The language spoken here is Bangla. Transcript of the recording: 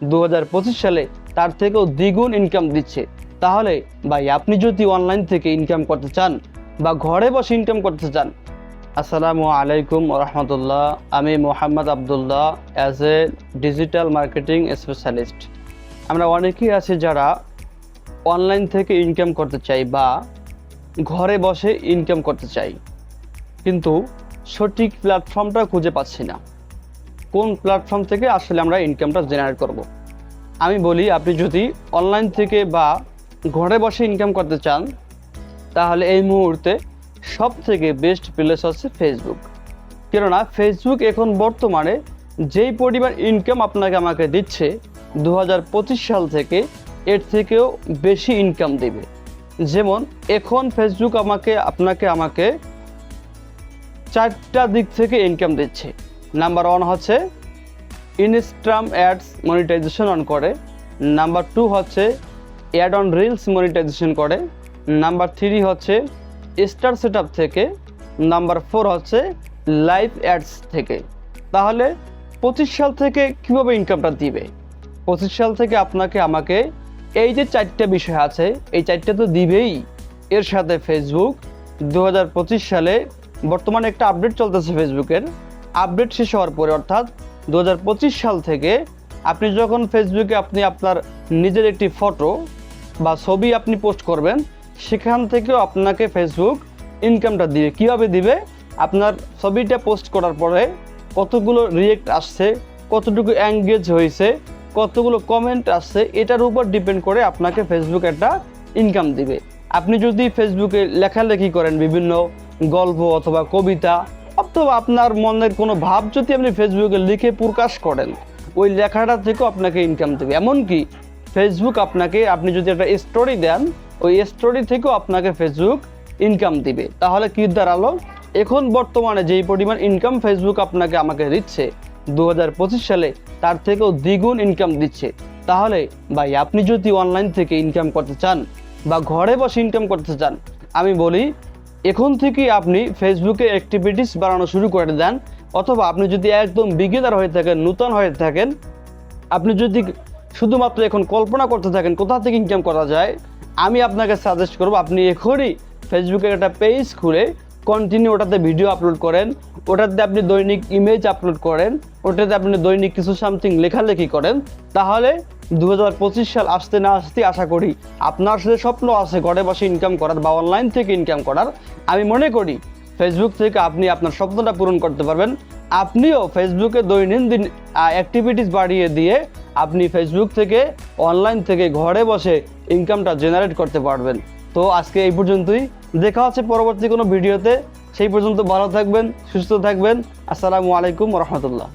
দু হাজার পঁচিশ সালে তার থেকেও দ্বিগুণ ইনকাম দিচ্ছে। তাহলে ভাই, আপনি যদি অনলাইন থেকে ইনকাম করতে চান বা ঘরে বসে ইনকাম করতে চান, আসসালামু আলাইকুম রহমতুল্লাহ। আমি Mohammad Abdullah as a digital marketing specialist আমরা অনেকেই আছি যারা অনলাইন থেকে ইনকাম করতে চাই বা ঘরে বসে ইনকাম করতে চাই, কিন্তু সঠিক প্ল্যাটফর্মটা খুঁজে পাচ্ছি না। কোন প্ল্যাটফর্ম থেকে আসলে আমরা ইনকামটা জেনারেট করব। আমি বলি, আপনি যদি অনলাইন থেকে বা ঘরে বসে ইনকাম করতে চান, তাহলে এই মুহূর্তে সব থেকে বেস্ট প্লেস হচ্ছে ফেসবুক কেননা ফেসবুক এখন বর্তমানে যেই পরিমাণ ইনকাম আপনাকে আমাকে দিচ্ছে দু হাজার পঁচিশ সাল থেকে এর থেকেও বেশি ইনকাম দেবে। যেমন, এখন ফেসবুক আমাকে, আপনাকে আমাকে চারটা দিক থেকে ইনকাম দিচ্ছে। নাম্বার ওয়ান হচ্ছে ইনস্টাগ্রাম অ্যাডস মনিটাইজেশন অন করে। নাম্বার টু হচ্ছে অ্যাড অন রিলস মনিটাইজেশন করে। নাম্বার থ্রি হচ্ছে স্টার সেট থেকে। নাম্বার ফোর হচ্ছে লাইভ অ্যাডস থেকে। তাহলে পঁচিশ সাল থেকে কীভাবে ইনকামটা দিবে? পঁচিশ সাল থেকে আপনাকে, আমাকে এই যে চারটে বিষয় আছে, এই চারটে তো দিবেই। এর সাথে ফেসবুক দু হাজার পঁচিশ সালে বর্তমানে একটা আপডেট চলতেছে ফেসবুকের আপডেট শেষ হওয়ার পরে, অর্থাৎ দু হাজার পঁচিশ সাল থেকে আপনি যখন ফেসবুকে আপনি আপনার নিজের একটি ফটো বা ছবি আপনি পোস্ট করবেন, সেখান থেকেও আপনাকে ফেসবুক ইনকামটা দিবে। কীভাবে দিবে? আপনার ছবিটা পোস্ট করার পরে কতগুলো রিয়েক্ট আসছে, কতটুকু অ্যাঙ্গেজ হয়েছে, কতগুলো কমেন্ট আসছে, এটার উপর ডিপেন্ড করে আপনাকে ফেসবুক একটা ইনকাম দিবে। আপনি যদি ফেসবুকে লেখালেখি করেন বিভিন্ন গল্প অথবা কবিতা অথবা আপনার মনের কোনো ভাব যদি আপনি ফেসবুকে লিখে প্রকাশ করেন, ওই লেখাটা থেকেও আপনাকে ইনকাম দেবে। এমনকি ফেসবুক আপনাকে, আপনি যদি একটা স্টোরি দেন, ওই স্টোরি থেকেও আপনাকে ফেসবুক ইনকাম দিবে। তাহলে কি দাঁড়াল? এখন বর্তমানে যেই পরিমাণ ইনকাম ফেসবুক আপনাকে আমাকে দিচ্ছে দু হাজার পঁচিশ সালে তার থেকেও দ্বিগুণ ইনকাম দিচ্ছে। তাহলে ভাই, আপনি যদি অনলাইন থেকে ইনকাম করতে চান বা ঘরে বসে ইনকাম করতে চান, আমি বলি এখন থেকে আপনি ফেসবুকে অ্যাক্টিভিটিস বাড়ানো শুরু করে দেন, অথবা আপনি যদি একদম বিগিনার হয়ে থাকেন, নূতন হয়ে থাকেন, আপনি যদি শুধুমাত্র এখন কল্পনা করতে থাকেন কোথা থেকে ইনকাম করা যায়, আমি আপনাকে সাজেস্ট করব আপনি এখনই ফেসবুকে একটা পেজ খুলে কন্টিনিউ ওটাতে ভিডিও আপলোড করেন, ওটাতে আপনি দৈনিক ইমেজ আপলোড করেন, ওটাতে আপনি দৈনিক কিছু সামথিং লেখালেখি করেন, তাহলে দু হাজার পঁচিশ সাল আসতে না আসতে আশা করি আপনার সাথে স্বপ্ন আছে ঘরে বসে ইনকাম করার বা অনলাইন থেকে ইনকাম করার। আমি মনে করি ফেসবুক থেকে আপনি আপনার স্বপ্নটা পূরণ করতে পারবেন। আপনিও ফেসবুকে দৈনন্দিন অ্যাক্টিভিটিস বাড়িয়ে দিয়ে আপনি ফেসবুক থেকে অনলাইন থেকে ঘরে বসে ইনকামটা জেনারেট করতে পারবেন। তো আজকে এই পর্যন্তই। দেখা হচ্ছে পরবর্তী কোনো ভিডিওতে। সেই পর্যন্ত ভালো থাকবেন, সুস্থ থাকবেন। আসসালামু আলাইকুম রহমতুল্লাহ।